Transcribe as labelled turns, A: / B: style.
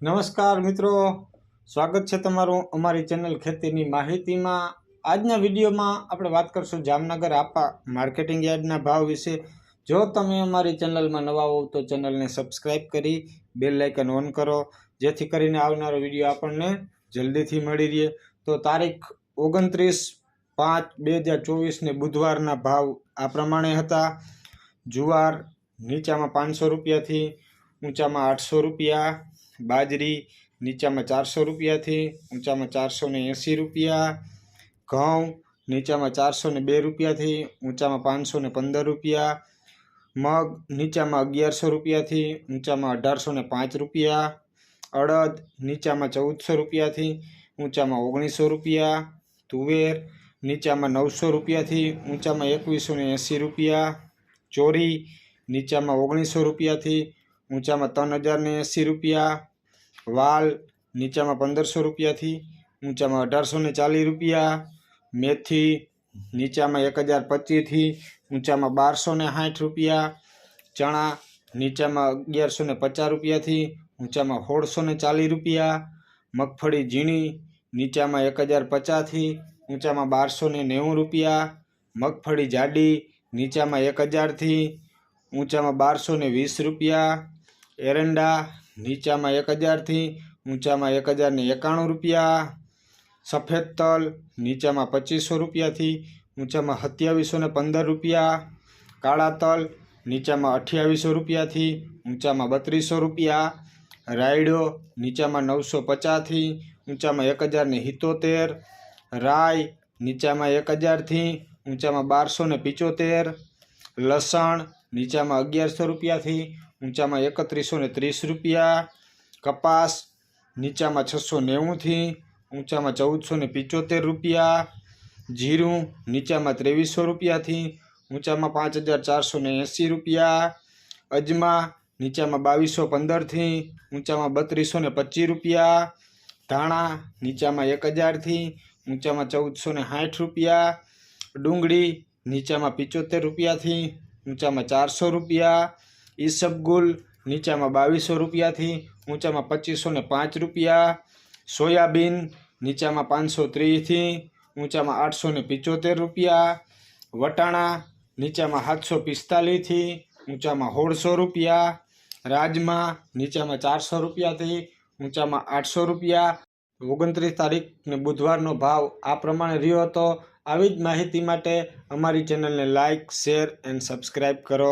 A: નમસ્કાર મિત્રો. સ્વાગત છે તમારું અમારી ચેનલ ખેતીની માહિતીમાં. આજના વિડીયોમાં આપણે વાત કરશું જામનગર આપા માર્કેટિંગ યાર્ડના ભાવ વિશે. જો તમે અમારી ચેનલમાં નવા હોવ તો ચેનલને સબસ્ક્રાઈબ કરી બેલ લાઇકન ઓન કરો, જેથી કરીને આવનારો વીડિયો આપણને જલ્દીથી મળી રહે. તો તારીખ ઓગણત્રીસ પાંચ બે હજાર ચોવીસને બુધવારના ભાવ આ પ્રમાણે હતા. જુવાર નીચામાં પાંચસો રૂપિયાથી ઊંચામાં આઠસો રૂપિયા, બાજરી નીચામાં ચારસો રૂપિયાથી, ઊંચામાં ચારસો ને એંસી રૂપિયા, ઘઉં નીચામાં ચારસો ને બે રૂપિયાથી, ઊંચામાં પાંચસો ને પંદર રૂપિયા, મગ નીચામાં અગિયારસો રૂપિયાથી, ઊંચામાં અઢારસો ને પાંચ રૂપિયા, અડદ નીચામાં ચૌદસો રૂપિયાથી, ઊંચામાં ઓગણીસો રૂપિયા, તુવેર નીચામાં નવસો રૂપિયાથી, ઊંચામાં એકવીસો ને એંસી રૂપિયા, ચોરી નીચામાં ઓગણીસો રૂપિયાથી ઊંચામાં ત્રણ હજારને એંસી રૂપિયા, વાલ નીચામાં પંદરસો રૂપિયાથી, ઊંચામાં અઢારસો ને ચાલીસ રૂપિયા, મેથી નીચામાં એક હજાર પચીસથી, ઊંચામાં બારસો ને સાઠ રૂપિયા, ચણા નીચામાં અગિયારસો ને પચાસ રૂપિયાથી, ઊંચામાં સોળસો ને ચાલીસ રૂપિયા, મગફળી ઝીણી નીચામાં એક હજાર પચાસથી, ઊંચામાં બારસો ને નેવું રૂપિયા, મગફળી જાડી નીચામાં એક હજારથી, ઊંચામાં બારસો ને વીસ રૂપિયા એરંડા, નીચામાં એક હજારથી ઊંચામાં એક હજારને એકાણું રૂપિયા. સફેદ તલ, નીચામાં પચીસો રૂપિયાથી ઊંચામાં સત્યાવીસો ને પંદર રૂપિયા. કાળા તલ, નીચામાં અઠ્યાવીસો રૂપિયાથી ઊંચામાં બત્રીસો રૂપિયા. રાયડો, નીચામાં નવસો પચાસથી ઊંચામાં એક હજારને સિત્તોતેર. રાઈ, નીચામાં એક હજારથી ઊંચામાં બારસો ને પિચોતેર. લસણ નીચામાં અગિયારસો રૂપિયાથી ઊંચામાં એકત્રીસો ને ત્રીસ રૂપિયા. કપાસ નીચામાં છસો નેવુંથી ઊંચામાં ચૌદસો ને પિચોતેર રૂપિયા. જીરું નીચામાં ત્રેવીસો રૂપિયાથી ઊંચામાં પાંચ હજાર ચારસો ને એંસી રૂપિયા. અજમા નીચામાં બાવીસો પંદરથી ઊંચામાં બત્રીસો ને પચીસ રૂપિયા. ધાણા નીચામાં એક હજારથી ઊંચામાં ચૌદસો ને સાઠ રૂપિયા. ડુંગળી નીચામાં પિચોતેર રૂપિયાથી ઊંચામાં ચારસો રૂપિયા ઈસબગુલ નીચામાં બાવીસો રૂપિયાથી, ઊંચામાં પચીસો ને પાંચ રૂપિયા, સોયાબીન નીચામાં પાંચસો ત્રીસથી, ઊંચામાં આઠસો ને પિચોતેર રૂપિયા, વટાણા નીચામાં સાતસો પિસ્તાલીસથી, ઊંચામાં સોળસો રૂપિયા, રાજમા નીચામાં ચારસો રૂપિયાથી, ઊંચામાં આઠસો રૂપિયા. ઓગણત્રીસ તારીખ ને બુધવારનો ભાવ આ પ્રમાણે રહ્યો હતો. આવી જ માહિતી માટે અમારી ચેનલને લાઇક શેર એન્ડ સબસ્ક્રાઈબ કરો.